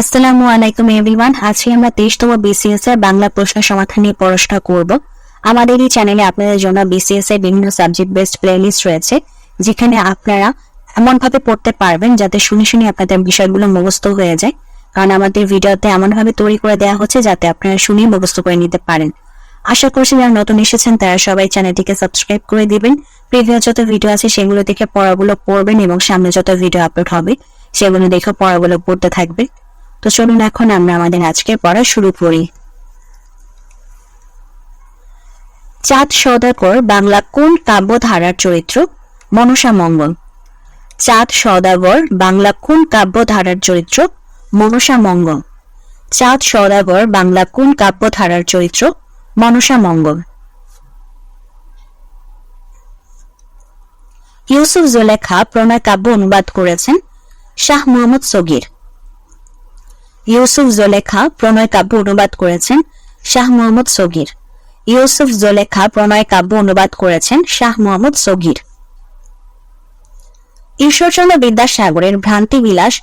আসসালামু আলাইকুম এভরিওয়ান আজকে আমরা তেইশতম বিসিএস এর বাংলা প্রশ্ন সমাধান নিয়ে পড়াশোনা করব। আমাদের এই চ্যানেলে আপনাদের জন্য বিসিএস এর বিভিন্ন সাবজেক্ট বেসড প্লেলিস্ট রয়েছে, যেখানে আপনারা এমন ভাবে পড়তে পারবেন যাতে শুনে শুনে আপনাদের বিষয়গুলো মুখস্থ হয়ে যায়। কারণ আমাদের ভিডিওতে এমন ভাবে তৈরি করে দেওয়া হচ্ছে যাতে আপনারা শুনেই মুখস্থ করে নিতে পারেন। আশা করছি যারা নতুন এসেছেন, তারা সবাই চ্যানেলটিকে সাবস্ক্রাইব করে দিবেন। প্রিভিয়াস যত ভিডিও আছে, সেগুলো দেখে পড়াগুলো পড়বেন এবং সামনে যত ভিডিও আপলোড হবে, সেগুলো দেখে পড়াগুলো পড়তে থাকবে। তো চলুন এখন আমরা আমাদের আজকে পড়া শুরু করি। চাঁদ সদাগর বাংলা কোন কাব্যধারার চরিত্র? মনসা মঙ্গল। চাঁদ সদাগর বাংলা কোন কাব্যধারার চরিত্র? মনসা মঙ্গল। চাঁদ সদাগর বাংলা কোন কাব্যধারার চরিত্র? মনসা মঙ্গল। ইউসুফ জোলেখা প্রণয় কাব্য অনুবাদ করেছেন শাহ মোহাম্মদ সগির। ইউসুফ জোলেখা প্রণয় কাব্য অনুবাদ করেছেন শাহ মোহাম্মদ সগির। ইউসুফ জোলেখা প্রণয় কাব্য অনুবাদ করেছেন শাহ মোহাম্মদ সগির। ঈশ্বরচন্দ্র বিদ্যাসাগরের ভ্রান্তি বিলাস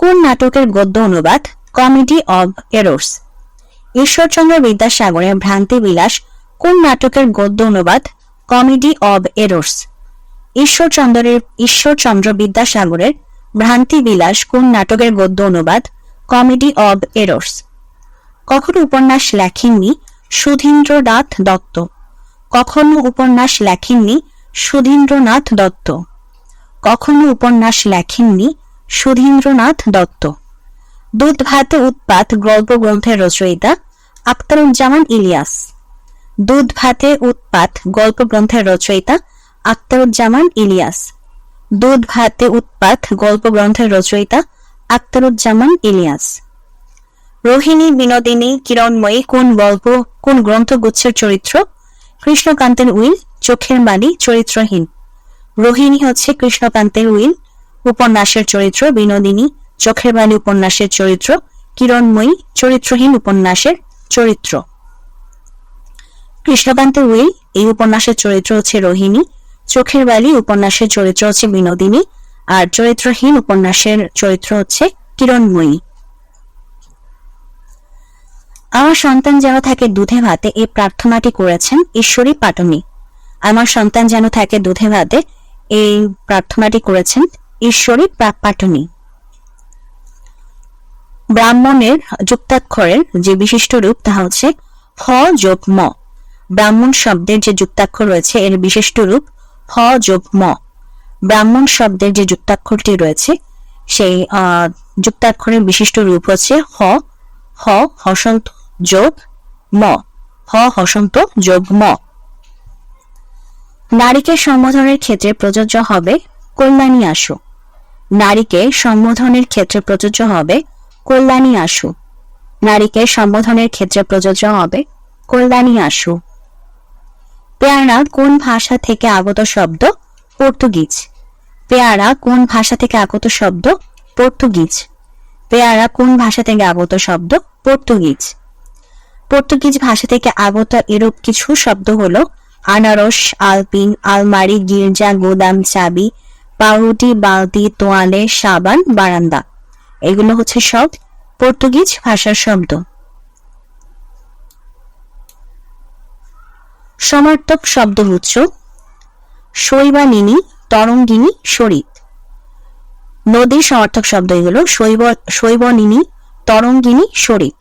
কোন নাটকের গদ্য অনুবাদ? কমেডি অব এরোর্স ঈশ্বরচন্দ্র বিদ্যাসাগরের ভ্রান্তি বিলাস কোন নাটকের গদ্য অনুবাদ? কমেডি অব এরোর্স ঈশ্বরচন্দ্রের ঈশ্বরচন্দ্র বিদ্যাসাগরের ভ্রান্তি বিলাস কোন নাটকের গদ্য অনুবাদ? কমেডি অব এরর্স কখনো উপন্যাস লেখেননি সুধীন্দ্রনাথ দত্ত। কখনো উপন্যাস লেখেননি সুধীন্দ্রনাথ দত্ত। কখনো উপন্যাস লেখেননি সুধীন্দ্রনাথ দত্ত। দুধ ভাতে উৎপাত গল্প গ্রন্থের রচয়িতা আখতারুজ্জামান ইলিয়াস। দুধ ভাতে উৎপাত গল্প গ্রন্থের রচয়িতা আখতারুজ্জামান ইলিয়াস। দুধ ভাতে উৎপাত গল্প গ্রন্থের রচয়িতা আখতারুজ্জামান ইলিয়াস। রোহিণী বিনোদিনী কিরণময়ী কোন গল্প, কোন গ্রন্থগুচ্ছের চরিত্র? কৃষ্ণকান্তের উইল চোখের বাড়ি চরিত্রহীন। রোহিণী হচ্ছে কৃষ্ণকান্তের উইল, উপন্যাসের চরিত্র বিনোদিনী, চোখের বাড়ি উপন্যাসের চরিত্র, কিরণময়ী চরিত্রহীন উপন্যাসের চরিত্র। কৃষ্ণকান্তের উইল, এই উপন্যাসের চরিত্র হচ্ছে রোহিণী, চোখের বালি উপন্যাসের চরিত্র হচ্ছে বিনোদিনী আর চরিত্রহীন উপন্যাসের চরিত্র হচ্ছে কিরণময়ী। আমার সন্তান যেন থাকে দুধে ভাতে, এই প্রার্থনাটি করেছেন ঈশ্বরী পাটনি। আমার সন্তান যেন থাকে দুধে ভাতে, এই প্রার্থনাটি করেছেন ঈশ্বরী পাটনি। ব্রাহ্মণের যুক্তাক্ষরের যে বিশিষ্ট রূপ তা হচ্ছে হ যোগ ম। ব্রাহ্মণ শব্দের যে যুক্তাক্ষর রয়েছে, এর বিশিষ্ট রূপ হ যোগ ম। ব্রাহ্মণ শব্দের যে যুক্তাক্ষরটি রয়েছে, সেই যুক্তাক্ষরের বিশিষ্ট রূপ হচ্ছে হ হ, হসন্ত, যোগ, ম, হ, হসন্ত, যোগ, ম। নারীকে সম্বোধনের ক্ষেত্রে প্রযোজ্য হবে কল্যাণী আসু নারীকে সম্বোধনের ক্ষেত্রে প্রযোজ্য হবে কল্যাণী আসু নারীকে সম্বোধনের ক্ষেত্রে প্রযোজ্য হবে কল্যাণী আসু পেয়ারা কোন ভাষা থেকে আগত শব্দ? পর্তুগিজ। পেয়ারা কোন ভাষা থেকে আগত শব্দ? পর্তুগিজ। পেয়ারা কোন ভাষা থেকে আগত শব্দ? পর্তুগিজ। পর্তুগিজ ভাষা থেকে আগত এরূপ কিছু শব্দ হলো আনারস, আলপিন, আলমারি, গির্জা, গোদাম, চাবি, পাউরুটি, বালতি, তোয়ালে, সাবান, বারান্দা। এগুলো হচ্ছে সব পর্তুগিজ ভাষার শব্দ। সমার্থক শব্দগুচ্ছ শৈবালিনী তরঙ্গিনী শরীর। নদীর সমর্থক শব্দ এগুলো। শৈব শৈবনিনী তরঙ্গিনী শরীর।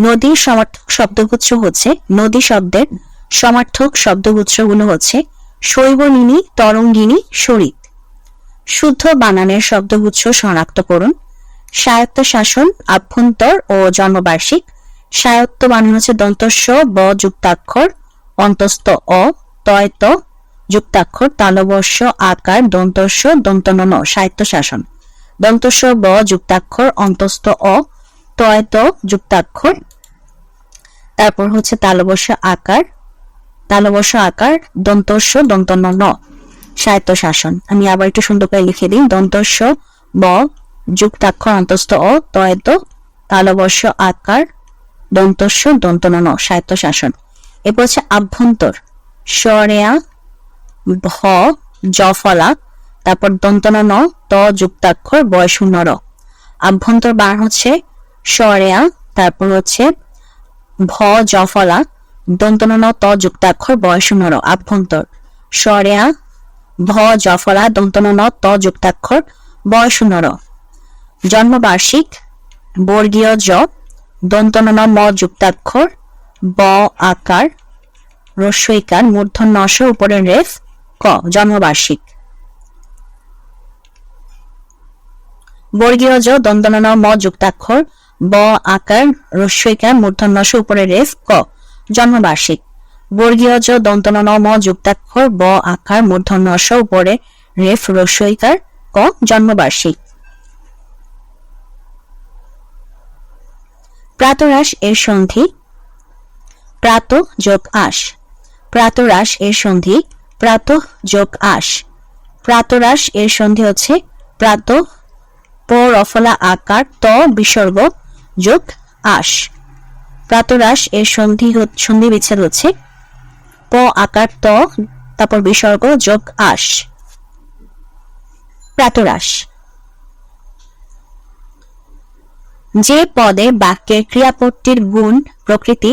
নদীর সমর্থক শব্দগুচ্ছ হচ্ছে, নদী শব্দের সমার্থক শব্দগুচ্ছগুলো হচ্ছে শৈবনিনী তরঙ্গিনী শরীর। শুদ্ধ বানানের শব্দগুচ্ছ শনাক্ত করুন। স্বায়ত্ত শাসন আভ্যন্তর ও জন্মবার্ষিক। স্বায়ত্ত বানান হচ্ছে দন্তস্ব, ব, যুক্তাক্ষর, অন্তস্থ, অ তয়ত যুক্তাক্ষর, তালবর্ষ, আকার, দন্তস্ব, দন্তনন সাহিত্য শাসন দন্তস্ব ব, যুক্তাক্ষর, অন্তস্থ অ তয়ত যুক্তাক্ষর। তারপর হচ্ছে তালবর্ষ, আকার তালবর্ষ, আকার, দন্তস্ব, দন্তনন সাহিত্য শাসন আমি আবার একটু সুন্দর করে লিখে দিই। দন্তস্ব ব, যুক্তাক্ষর, অন্তস্থ অ তয়ত তালবর্ষ, আকার, দন্তস্ব, দন্তনন সাহিত্য শাসন এরপর হচ্ছে আভ্যন্তর। সরেয়া ভ জফলা তারপর দন্তনা ন ত যুক্তাক্ষর বয়শূন্য র আভ্যন্তর বার হচ্ছে সরেয়া তারপর হচ্ছে ভ জফলা দন্তন ত যুক্তাক্ষর বয়সনর আভ্যন্তর সরেয়া ভ জফলা দন্তন ত যুক্তাক্ষর বয়সনর জন্মবার্ষিক, বর্গীয় জ দন্তন ম যুক্তাক্ষর, ব আকার রস্বইকার মূর্ধন্য উপরের রেফ ক, জন্মবার্ষিক। বর্গীয় জ দন্তন ম, যুক্তাক্ষর, ব, আকার রস্বইকার মূর্ধন্য অস উপরের রেফ, ক, জন্মবার্ষিক। বর্গীয় জ দন্তন ন ম, যুক্তাক্ষর, ব, আকার, মূর্ধন্য উপরে রেফ রস্বইকার ক, জন্মবার্ষিক। প্রাতরাস এর সন্ধি, প্রাত যোগ আস প্রাতরাস এর সন্ধি প্রাত যোগ আস প্রাতরাস এর সন্ধি হচ্ছে প্রাত প আকার ত বিসর্গ যোগ আস প্রাতরাস এর সন্ধি সন্ধি বিচ্ছেদ হচ্ছে প আকার ত, তারপর বিসর্গ যোগ আস প্রাতরাস। যে পদে বাক্যের ক্রিয়াপদটির গুণ, প্রকৃতি,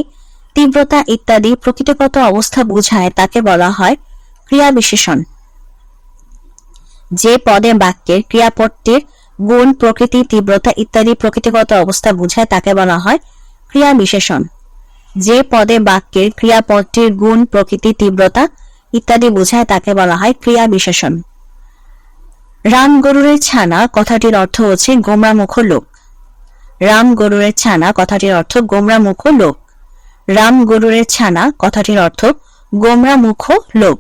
তীব্রতা ইত্যাদি প্রকৃতিগত অবস্থা বোঝায়, তাকে বলা হয় ক্রিয়া বিশেষণ যে পদে বাক্যের ক্রিয়াপদটির গুণ, প্রকৃতি, তীব্রতা ইত্যাদি প্রকৃতিগত অবস্থা বোঝায় তাকে বলা হয় ক্রিয়া বিশেষণ যে পদে বাক্যের ক্রিয়াপদটির গুণ, প্রকৃতি, তীব্রতা ইত্যাদি বোঝায় তাকে বলা হয় ক্রিয়া বিশেষণ রাম গরুরের ছানা কথাটির অর্থ হচ্ছে গোমরামুখ লোক। রাম গরুরের ছানা কথাটির অর্থ গোমরামুখ লোক। রাম গরুরের ছানা কথাটির অর্থ গোমরামুখ লোক।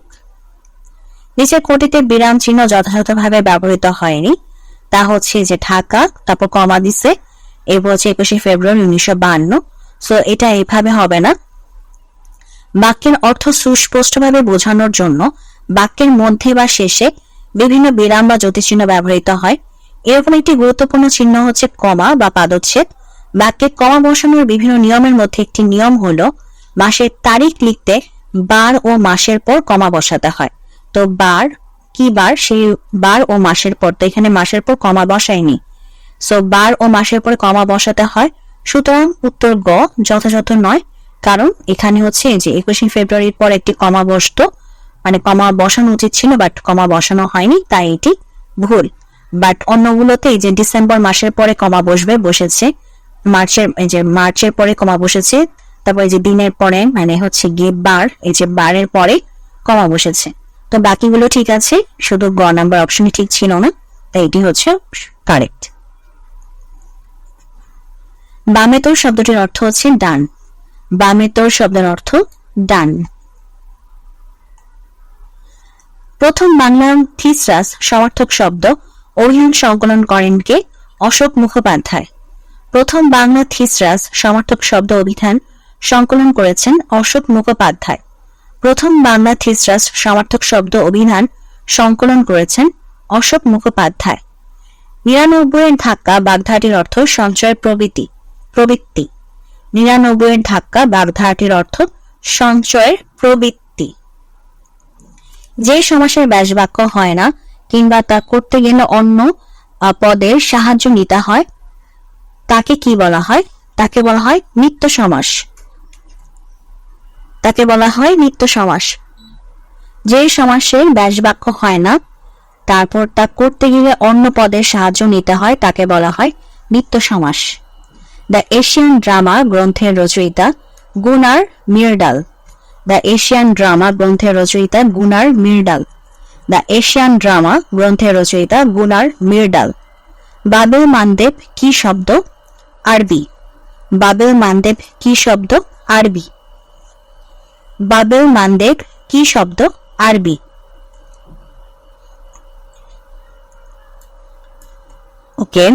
নিচের কোটিতে বিরাম চিহ্ন যথাযথভাবে ব্যবহৃত হয়নি। তা হচ্ছে যে ঢাকা, তারপর কমা দিছে এরপর হচ্ছে একুশে ফেব্রুয়ারি উনিশশো বান্ন। সো এটা এইভাবে হবে না। বাক্যের অর্থ সুস্পষ্টভাবে বোঝানোর জন্য বাক্যের মধ্যে বা শেষে বিভিন্ন বিরাম বা জ্যোতিচিহ্ন ব্যবহৃত হয়। এরকম একটি গুরুত্বপূর্ণ চিহ্ন হচ্ছে কমা বা পাদচ্ছেদ। বাক্যে কমা বসানোর বিভিন্ন নিয়মের মধ্যে একটি নিয়ম হলো, মাসের তারিখ লিখতে বার ও মাসের পর কমা বসাতে হয়। তো বার, কি বার? সেই বার ও মাসের পর তো এখানে মাসের পর কমা বসায়নি। সো বার ও মাসের পরে কমা বসাতে হয়। সুতরাং উত্তর গ যথাযথ নয়, কারণ এখানে হচ্ছে যে একুশে ফেব্রুয়ারির পর একটি কমা বসতো। মানে কমা বসানো উচিত ছিল বাট কমা বসানো হয়নি, তাই এটি ভুল। বাট অন্যগুলোতে যে ডিসেম্বর মাসের পরে কমা বসবে, বসেছে। মার্চের, এই যে মার্চের পরে কমা বসেছে, তারপর এই যে দিনের পরে মানে হচ্ছে গিয়ে বার, এই যে বারের পরে কমা বসেছে। তো বাকিগুলো ঠিক আছে, শুধু গ নাম্বার অপশনই ঠিক ছিল না তাই এটি হচ্ছে কারেক্ট বামেতর শব্দটির অর্থ হচ্ছে ডান বামেতর শব্দের অর্থ ডান প্রথম বাংলা থিসরাস সমার্থক শব্দ অভিধান সংকলন করেন কে? অশোক মুখোপাধ্যায়। প্রথম বাংলা থিসরাস সমার্থক শব্দ অভিধান সংকলন করেছেন অশোক মুখোপাধ্যায়। প্রথম বাংলা থিসরাস সমার্থক শব্দ অভিধান সংকলন করেছেন অশোক মুখোপাধ্যায়। নিরানব্বইয়ের ধাক্কা বাগধাটির অর্থ সঞ্চয় প্রবৃত্তি প্রবৃত্তি। নিরানব্বইয়ের ধাক্কা বাগধাটির অর্থ সঞ্চয়ের প্রবৃত্তি। যে সমাসের ব্যাসবাক্য হয় না, কিংবা তা করতে গেলে অন্য পদের সাহায্য নিতে হয়, তাকে কি বলা হয়? তাকে বলা হয় নিত্য সমাস। তাকে বলা হয় নিত্য সমাস। যে সমাসের ব্যাসবাক্য হয় না, তারপর তা করতে গেলে অন্য পদের সাহায্য নিতে হয়, তাকে বলা হয় নিত্য সমাস। দ্য এশিয়ান ড্রামা গ্রন্থের রচয়িতা গুনার মিরডাল। দ্য এশিয়ান ড্রামা গ্রন্থের রচয়িতা গুনার মিরডাল। দ্য এশিয়ান ড্রামা গ্রন্থের রচয়িতা গুনার মিরডাল। বাবেল মানদেব কি শব্দ? আরবি। বাবেল মানদেব কি শব্দ? আরবি। বাবেল মানদেব কি শব্দ? আরবি। ওকে।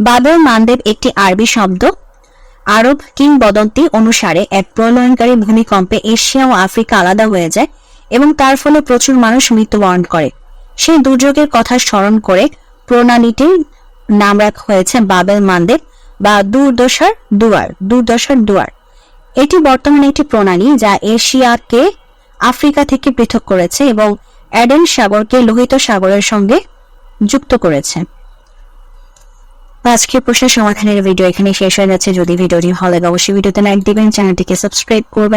বাবেল মানদেব একটি আরবি শব্দ। আরব কিংবদন্তি অনুসারে এক প্রলয়নকারী ভূমিকম্পে এশিয়া ও আফ্রিকা আলাদা হয়ে যায় এবং তার ফলে প্রচুর মানুষ মৃত্যুবরণ করে। সেই দুর্যোগের কথা স্মরণ করে প্রণালীটির নাম রাখা হয়েছে বাবেল মানদেব বা দুর্দশার দুয়ার দুর্দশার দুয়ার। এটি বর্তমানে একটি প্রণালী যা এশিয়াকে, আফ্রিকা থেকে পৃথক করেছে এবং অ্যাডেন সাগরকে লোহিত সাগরের সঙ্গে যুক্ত করেছে। আজকের প্রশ্নের সমাধানের ভিডিও এখানে শেষ হয়ে যাচ্ছে। যদি ভিডিওটি ভালো লাগে, অবশ্যই ভিডিওতে লাইক দিবেন, চ্যানেলটিকে সাবস্ক্রাইব করবেন।